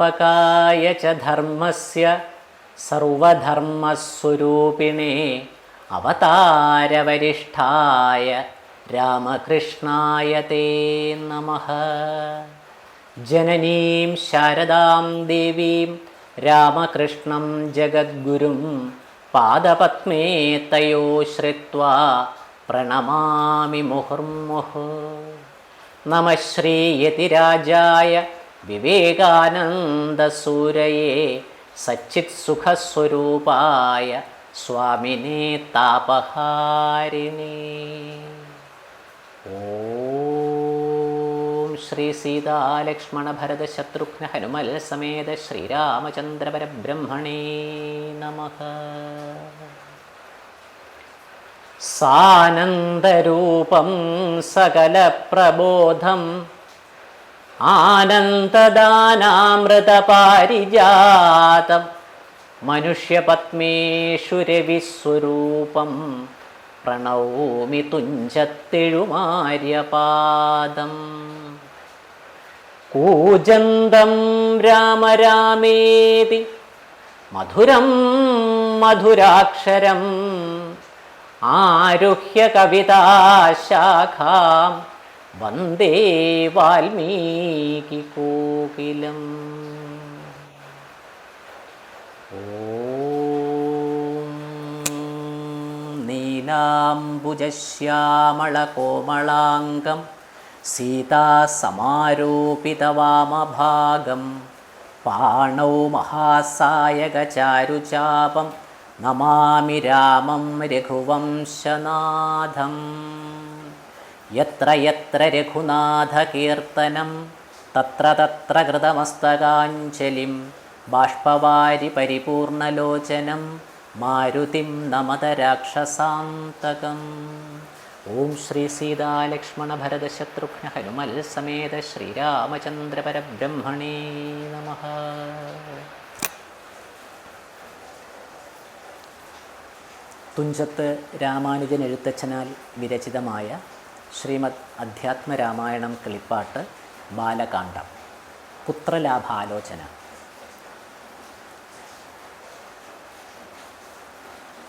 പാപകായ ച ധർമ്മസ്യ സർവധർമ്മസ്വരൂപിണേ അവതാരവരിഷ്ഠായ രാമകൃഷ്ണായ തേ നമ. ജനനീം ശാരദാം ദേവീം രാമകൃഷ്ണം ജഗദ്ഗുരും പാദപത്മേ തയോ ശ്രുവാ പ്രണമാമി മുഹുർമുഹു. നമ ശ്രീയതിരാജായ വിവേകാനന്ദസൂരയെ സച്ചിത് സുഖസ്വരൂപായ സ്വാമിനെ താപഹാരിണി. ഓം ശ്രീ സീതാലക്ഷ്മണ ഭരത ശത്രുഘ്ന ഹനുമൽ സമേത ശ്രീരാമചന്ദ്ര പരബ്രഹ്മണേ നമ. സാനന്ദരൂപം സകല പ്രബോധം ആനന്ദദാനാമൃതപാരിജാതം മനുഷ്യപത്മേഷുരവിസ്വരൂപം പ്രണൗമി തുഞ്ചത്തെഴുമാര്യപാദം. കൂജന്തം രാമരാമേതി മധുരം മധുരാക്ഷരം ആരുഹ്യ കവിതാശാഖാം വന്ദേ വാൽമീകി കോകിലം. നീലാംബുജശ്യാമളകോമളാംഗം സീതാസമാരോപിതവാമഭാഗം പാണൗ മഹാസായകചാരുചാപം നമാമി രാമം രഘുവംശനാഥം. യത്ര യത്ര രഘുനാഥകീർത്തനം തത്ര തത്ര കൃതമസ്തകാഞ്ജലിം ബാഷ്പവാരി പരിപൂർണലോചനം മാരുതിം നമത രാക്ഷസാന്തകം ഓം ശ്രീ സീതാലക്ഷ്മണ ഭരത ശത്രുഘ്ന ഹനുമൽ സമേത ശ്രീരാമചന്ദ്ര പരബ്രഹ്മണേ നമ. തുഞ്ചത്ത് രാമാനുജൻ എഴുത്തച്ഛനാൽ വിരചിതമായ ശ്രീമദ് അധ്യാത്മരാമായണം കിളിപ്പാട്ട് ബാലകാന്ഡം പുത്രലാഭാലോചന.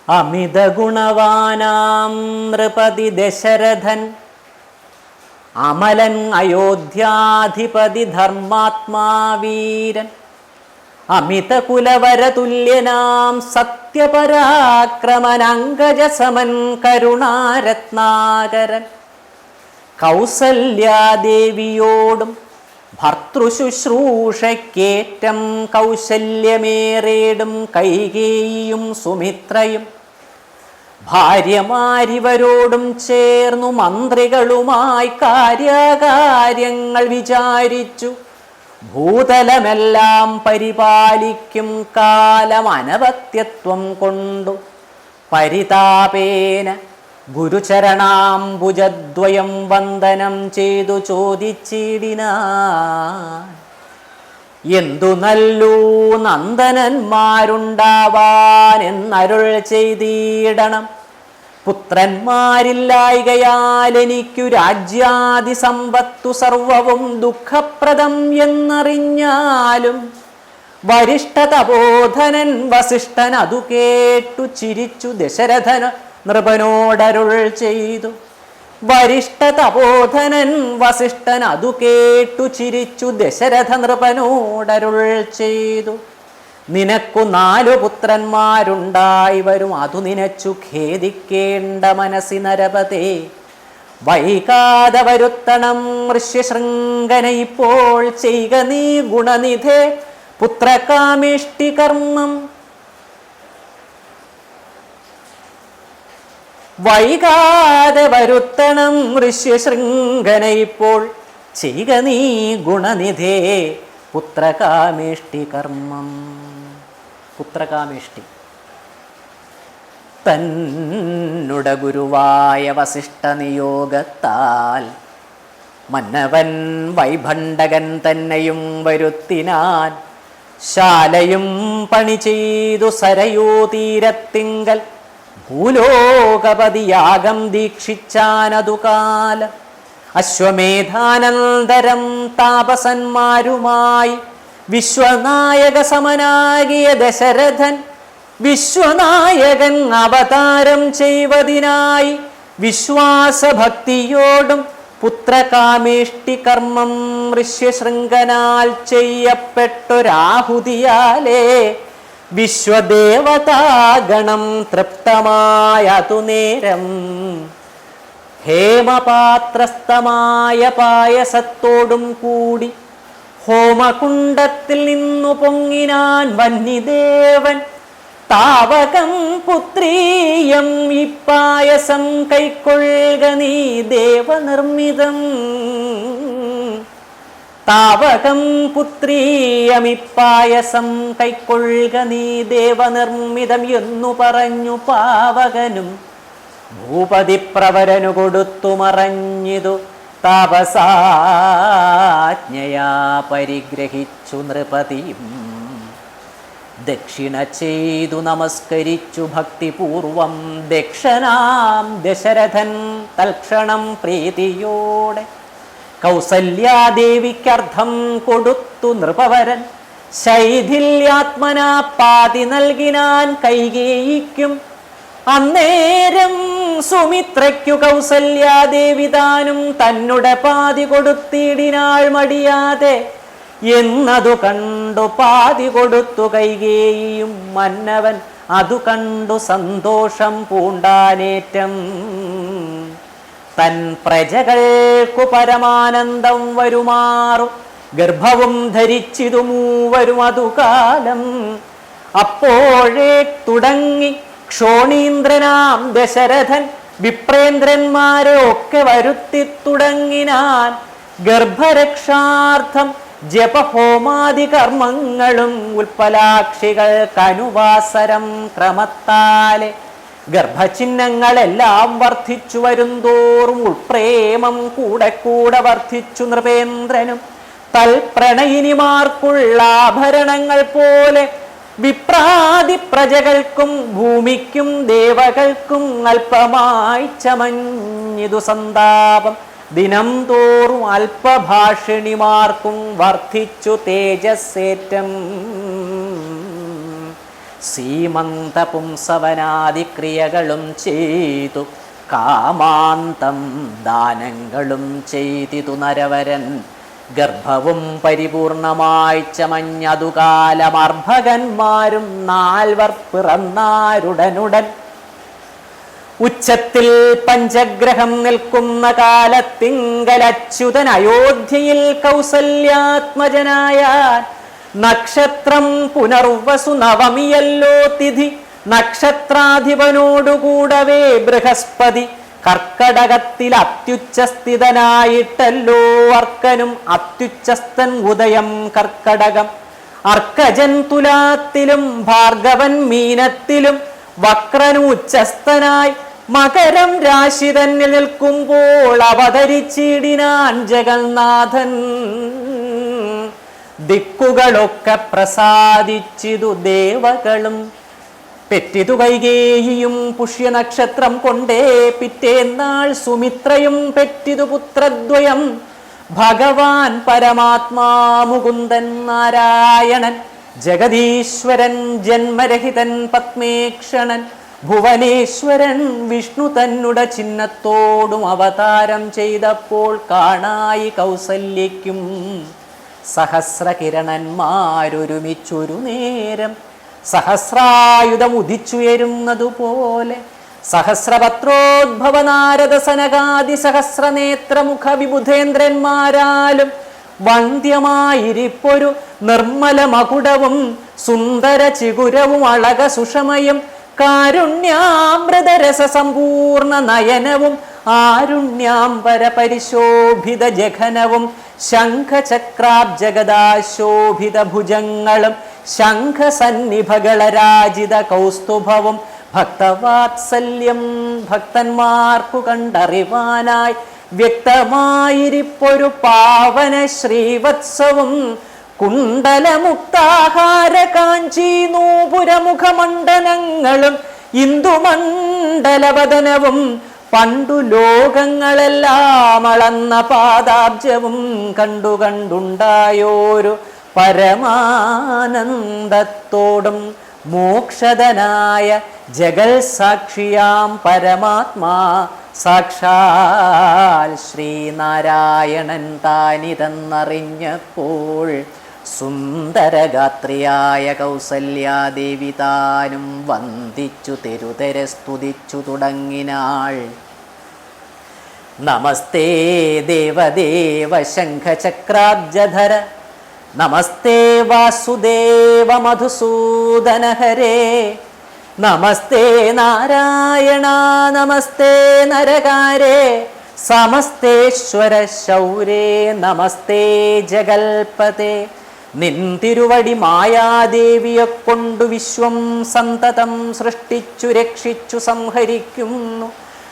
അമിത ഗുണവാനാം നൃപതി ദശരഥൻ അമലൻ അയോധ്യാധിപതി ധർമാത്മാവീരൻ അമിത കുലവരതുല്യനാം സത്യപരാക്രമനങ്കജസമൻ കരുണാരത്നാകരൻ. കൗസല്യാദേവിയോടും ഭർത്തൃശുശ്രൂഷക്കേറ്റം കൗശല്യമേറേടും കൈകേയിയും സുമിത്രയും. ഭാര്യമാരിവരോടും ചേർന്നു മന്ത്രികളുമായി കാര്യകാര്യങ്ങൾ വിചാരിച്ചു. ഭൂതലമെല്ലാം പരിപാലിക്കും കാലം അനവത്യത്വം കൊണ്ടു. പരിതാപേന ഗുരുചരണാംബുജദ്വയം വന്ദനം ചെയ്തു ചോദിച്ചിടിന എന്തു നല്ലൂ നന്ദനന്മാരുണ്ടാവാൻ എന്നരുൾ ചെയ്തിടണം. പുത്രന്മാരില്ലായികയാൽ എനിക്കു രാജ്യാദി സമ്പത്തു സർവവും ദുഃഖപ്രദം എന്നറിഞ്ഞാലും വരിഷ്ഠതബോധനൻ വസിഷ്ഠൻ അതു കേട്ടു ചിരിച്ചു ദശരഥന നൃപനോടരുൾ ചെയ്തു. വരിഷ്ഠ തപോധനൻ വസിഷ്ഠൻ അതു കേട്ടു ചിരിച്ചു ദശരഥ നൃപനോടരുൾ ചെയ്തു. നിനക്കു നാലു പുത്രന്മാരുണ്ടായി വരും അതു നിനച്ചു ഖേദിക്കേണ്ട മനസ്സി നരപതേ. വൈകാതെ വരുത്തണം ഋഷ്യശൃംഖന ഇപ്പോൾ ചെയ്യുക നീ ഗുണനിധേ. പുത്രകാമിഷ്ടി കർമ്മം വൈകാതെ വരുത്തണം ഋഷ്യശൃംഖന ഇപ്പോൾ. ചെയ്യുക നീ ഗുണനിധേ പുത്രകാമേഷ്ടി കർമ്മം. പുത്രകാമേഷ്ടി. തന്നുട ഗുരുവായ വസിഷ്ഠ നിയോഗത്താൽ മന്നവൻ വൈഭണ്ഡകൻ തന്നെയും വരുത്തിനാൻ. ശാലയും പണി ചെയ്തു സരയൂ തീരത്തിങ്കൽ ഭൂലോകപതിയാഗം ദീക്ഷിച്ചാനതുകാല അശ്വമേധാനന്തരം താപസന്മാരുമായി വിശ്വനായക സമനാകിയ ദശരഥൻ വിശ്വനായകൻ അവതാരം ചെയ്വതിനായി വിശ്വാസഭക്തിയോടും പുത്രകാമേഷ്ടി കർമ്മം ഋഷ്യശൃംഖനാൽ ചെയ്യപ്പെട്ടൊരാഹുതിയാലേ. വിശ്വദേവതാഗണം തൃപ്തമായതു നേരം. ഹേമപാത്രസ്ഥമായ പായസത്തോടും കൂടി ഹോമകുണ്ടത്തിൽ നിന്നു പൊങ്ങിനാൻ വന്യദേവൻ താവകം പുത്രീയം ഇപ്പായസം കൈക്കൊള്ളുക നീ ദേവനിർമ്മിതം. താവകം പുത്രീയമിപ്പായസം. കൈക്കൊള്ളുക നീ ദേവനിർമ്മിതം എന്നു പറഞ്ഞു പാവകനും. ഭൂപതി പ്രവരനു കൊടുത്തു മറഞ്ഞിതു. താപസാജ്ഞയാ പരിഗ്രഹിച്ചു നൃപതിയും. ദക്ഷിണ ചെയ്തു നമസ്കരിച്ചു ഭക്തിപൂർവം ദക്ഷനാം ദശരഥൻ. തൽക്ഷണം പ്രീതിയോടെ കൗസല്യാദേവിക്കർത്ഥം കൊടുത്തു നൃപവരൻ. ശൈഥില്യാത്മനാ പാതി നൽകിനാൻ കൈകേയിക്കും. അന്നേരം സുമിത്രയ്ക്കു കൗസല്യാദേവി താനും തന്നുടെ പാതി കൊടുത്തിടിനാൾ മടിയാതെ. എന്നതു കണ്ടു പാതി കൊടുത്തു കൈകേയും മന്നവൻ. അതു കണ്ടു സന്തോഷം പൂണ്ടാനേറ്റം. തൻ പ്രജകൾക്കു പരമാനന്ദം വരുമാറു. ഗർഭവും ധരിച്ചിതു മൂവരും അതുകാലം. അപ്പോഴേ തുടങ്ങി ക്ഷോണീന്ദ്രനാം ദശരഥൻ വിപ്രേന്ദ്രന്മാരെ ഒക്കെ വരുത്തി തുടങ്ങിനാൻ. ഗർഭരക്ഷാർത്ഥം ജപഹോമാദി കർമ്മങ്ങളും ഉൽപ്പലാക്ഷികൾക്കനുവാസരം ക്രമത്താലെ ഗർഭചിഹ്നങ്ങളെല്ലാം വർദ്ധിച്ചു വരുന്തോറും ഉൾപ്രേമം കൂടെ കൂടെ വർദ്ധിച്ചു നൃപേന്ദ്രനും. തൽപ്രണയിനിമാർക്കുള്ള ആഭരണങ്ങൾ പോലെ വിപ്രാതി പ്രജകൾക്കും ഭൂമിക്കും ദേവകൾക്കും അല്പമായി ചമഞ്ഞിതു സന്താപം. ദിനം തോറും അല്പഭാഷിണിമാർക്കും വർദ്ധിച്ചു തേജസ്സേറ്റം. സീമന്ത പുംസവനാദിക്രിയകളും ചെയ്തു. കാമാന്തം ദാനങ്ങളും ചെയ്തിതു നരവരൻ. ഗർഭവും പരിപൂർണമായി ചമഞ്ഞതു കാലമർഭകന്മാരും നാൽവർ പിറന്നാരുടനുടൻ. ഉച്ചത്തിൽ പഞ്ചഗ്രഹം നിൽക്കുന്ന കാലത്തിങ്കലച്യുതൻ അയോധ്യയിൽ കൗസല്യാത്മജനായ നക്ഷത്രം പുനർവസു നവമിയല്ലോ തിഥി. നക്ഷത്രാധിപനോടുകൂടവേ ബൃഹസ്പതി. കർക്കടകത്തിൽ അത്യുച്ചസ്ഥിതനായിട്ടല്ലോ അർക്കനും. അത്യുച്ചസ്ഥൻ ഉദയം കർക്കടകം. അർക്കജൻ തുലാത്തിലും ഭാർഗവൻ മീനത്തിലും വക്രനുച്ചസ്ഥനായി മകരം രാശി തന്നെ നിൽക്കുമ്പോൾ അവതരിച്ചിടിനാൻ ജഗന്നാഥൻ. ദിക്കുകളൊക്കെ പ്രസാദിച്ചിതു ദേവകളും. പെറ്റിതു കൈകേയിയും പുഷ്യനക്ഷത്രം കൊണ്ടേ പിറ്റേന്നാൾ സുമിത്രയും പെറ്റിതു പുത്രദ്വയം. ഭഗവാൻ പരമാത്മാ മുകുന്ദൻ നാരായണൻ ജഗദീശ്വരൻ ജന്മരഹിതൻ പത്മേക്ഷണൻ ഭുവനേശ്വരൻ വിഷ്ണു തന്നുട ചിഹ്നത്തോടും അവതാരം ചെയ്തപ്പോൾ കാണായി കൗസല്യയ്ക്കും. സഹസ്രകിരണന്മാരൊരുമിച്ചൊരു നേരം സഹസ്രായുധം ഉദിച്ചുയരുന്നതുപോലെ സഹസ്രപത്രോദ്ഭവ സനകാദി സഹസ്രനേത്രമുഖ വിബുധേന്ദ്രന്മാരാലും വന്ധ്യമായിരിപ്പൊരു നിർമ്മല മകുടവും സുന്ദര ചികുരവും അളക സുഷമയും കാരുണ്യാമൃതരസ സമ്പൂർണ നയനവും ആരുണ്യാംബര പരിശോഭിത ജഘനവും ശംഖചക്രാബ്ജഗദാശോഭിത ഭുജങ്ങളും ശംഖസന്നിഭകളരാജിത കൗസ്തുഭവും ഭക്തവാത്സല്യം ഭക്തന്മാർക്കു കണ്ടറിവാനായി വ്യക്തമായിരിപ്പൊരു പാവന ശ്രീവത്സവും കുണ്ടലമുക്താഹാര കാഞ്ചി നൂപുരമുഖമണ്ഡലങ്ങളും ഇന്ദുമണ്ഡലവദനവും പണ്ടു ലോകങ്ങളെല്ലാം അളന്ന പാദാബ്ജവും കണ്ടു കണ്ടുണ്ടായോരു പരമാനന്ദത്തോടും മോക്ഷതനായ ജഗൽ സാക്ഷിയാം പരമാത്മാ. സാക്ഷാൽ ശ്രീനാരായണൻ താനിതെന്നറിഞ്ഞപ്പോൾ സുന്ദരഗാത്രിയായ കൗസല്യാദേവി താനും വന്ദിച്ചു തെരുതെരെ സ്തുതിച്ചു തുടങ്ങിനാൾ. നമസ്തേ ദേവദേവ ശംഖചക്രാബ്ജധര. നമസ്തേ വാസുദേവ മധുസൂദന ഹരേ നമസ്തേ നാരായണ നമസ്തേ നരകാരേ. സമസ്തേശ്വര ശൗരേ നമസ്തേ ജഗൽപതേ. നിൻ തിരുവടി മായാദേവിയെ കൊണ്ടു വിശ്വം സന്തതം സൃഷ്ടിച്ചു രക്ഷിച്ചു സംഹരിക്കുന്നു.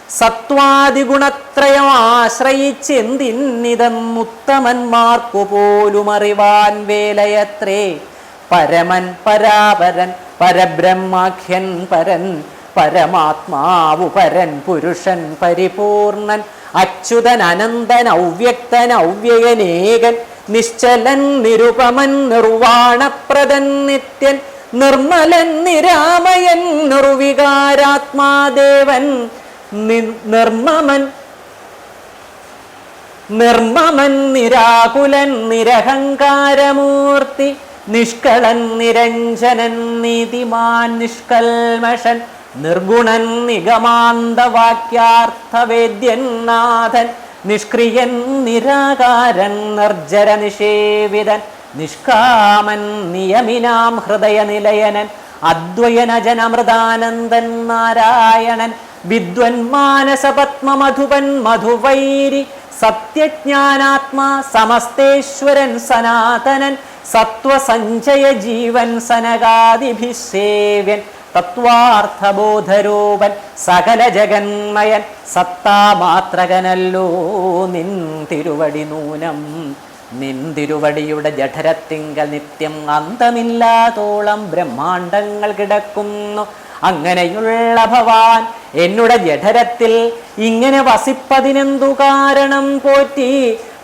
സത്വാദിഗുണത്രയം ആശ്രയിച്ചെന്തിന്നിതം ഉത്തമന്മാർക്കു പോലും അറിവാൻ വേലയത്രേ. പരമൻ പരാപരൻ പരബ്രഹ്മാഖ്യൻ പരൻ പരമാത്മാവു പരൻ പുരുഷൻ പരിപൂർണൻ അച്യുതൻ അനന്തൻ ഔവ്യക്തൻ ഔവ്യയനേകൻ നിശ്ചലൻ നിരുപമൻ നിർവാണപ്രദൻ നിത്യൻ നിർമ്മലൻ നിരാമയൻ നിർവികാരാത്മാദേവൻ നിർമ്മമൻ നിർമ്മമൻ നിരാകുലൻ നിരഹങ്കാരമൂർത്തി നിഷ്കളൻ നിരഞ്ജനൻ നീതിമാൻ നിഷ്കൽമഷൻ നിർഗുണൻ നിഗമാന്തവാക്യാർത്ഥവേദ്യൻ നാഥൻ നിഷ്ക്രിയൻ നിരാകാരൻ നിർജര നിഷേവിതൻ നിഷ്കാമൻ നിയമിനാം ഹൃദയനിലയനൻ അദ്വയനജനമൃതാനന്ദൻ നാരായണൻ വിദ്വൻ മാനസ പത്മമധുപൻ മധുവൈരി സത്യജ്ഞാനാത്മാ സമസ്തേശ്വരൻ സനാതനൻ സത്വസഞ്ചയ ജീവൻ സനകാദിഭിസേവ്യൻ തത്വാർത്ഥബോധരൂപൻ സകല ജഗന്മയൻ സത്താമാത്രകനല്ലോ നിൻ തിരുവടി നൂനം നിൻ തിരുവടിയുടെ ജഠരത്തിങ്കൽ നിത്യം അന്തമില്ലാതോളം ബ്രഹ്മാണ്ടങ്ങൾ കിടക്കുന്നു. അങ്ങനെയുള്ള ഭവാൻ എന്നുടെ ജഠരത്തിൽ ഇങ്ങനെ വസിപ്പതിനെന്തു കാരണം പോറ്റി?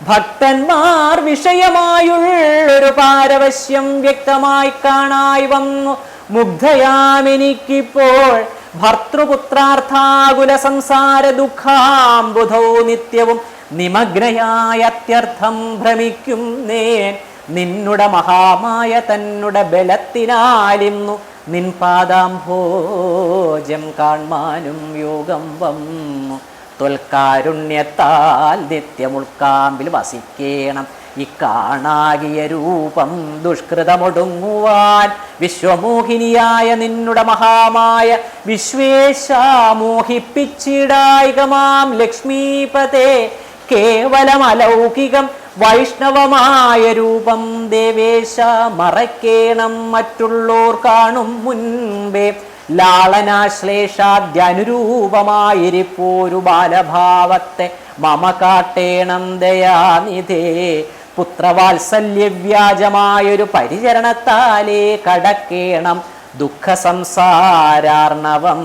ഭക്തന്മാർ വിഷയമായുള്ളൊരു പാരവശ്യം വ്യക്തമായി കാണായി വന്നു. മുഗ്ധയാമെനിക്കിപ്പോൾ ഭർത്തൃപുത്രാർത്ഥാകുല സംസാര ദുഃഖാംബുധൗ നിത്യവും നിമഗ്നയായ അത്യർത്ഥം ഭ്രമിക്കും നേൻ. നിന്നുടെ മഹാമായ തന്നുടെ ബലത്തിനാലിന്നു. നിൻ പാദാംഭോജം കാൺമാനും യോഗം വന്നു. ത്വൽക്കാരുണ്യത്താൽ നിത്യമുൾക്കാമ്പിൽ വസിക്കേണം. ഇക്കാണാകിയ രൂപം ദുഷ്കൃതമൊടുങ്ങുവാൻ വിശ്വമോഹിനിയായ നിന്നുടെ മഹാമായ വിശ്വേശാമോഹിപ്പിച്ചിടായികമാം ലക്ഷ്മീപതേ. കേവലം അലൗകികം വൈഷ്ണവമായ രൂപം ദേവേശ മറക്കേണം മറ്റുള്ളോർ കാണും മുൻപേ. ലാളനാശ്ലേഷാദ്യനുരൂപമായിരിപ്പോരു ബാലഭാവത്തെ മമ കാട്ടേണം ദയാനിധേ. പുത്രവാത്സല്യവ്യാജമായൊരു പരിചരണത്താലേ കടക്കേണം ദുഃഖ സംസാരാർണവം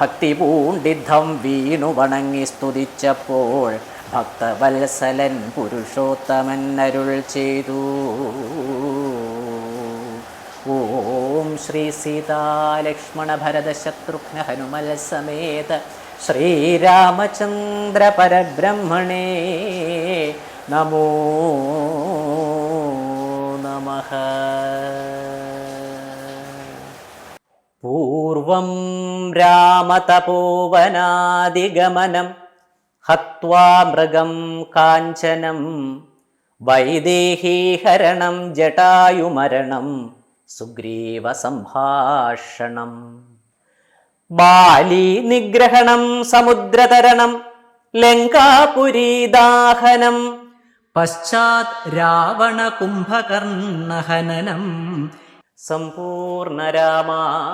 ഭക്തി പൂണ്ടിദ്ധം വീണു വണങ്ങി സ്തുതിച്ചപ്പോൾ ഭക്തവത്സലൻ പുരുഷോത്തമൻ അരുൾ ചെയ്തു. ഓം ശ്രീ സീതാലക്ഷ്മണ ഭരത ശത്രുഘ്ന ഹനുമൽ സമേത ശ്രീരാമചന്ദ്ര പരബ്രഹ്മണേ നമോ നമ. പൂർവം രാമതപോവനാദിഗമനം ഹത്വാ മൃഗം കാഞ്ചനം വൈദേഹീഹരണം ജടായുമരണം സുഗ്രീവ സംഭാഷണം ബാലി നിഗ്രഹണം സമുദ്രതരണം ലങ്കാപുരീദാഹനം പശ്ചാത് രാവണ കുംഭകർണഹനനം സമ്പൂർണ രാമായണം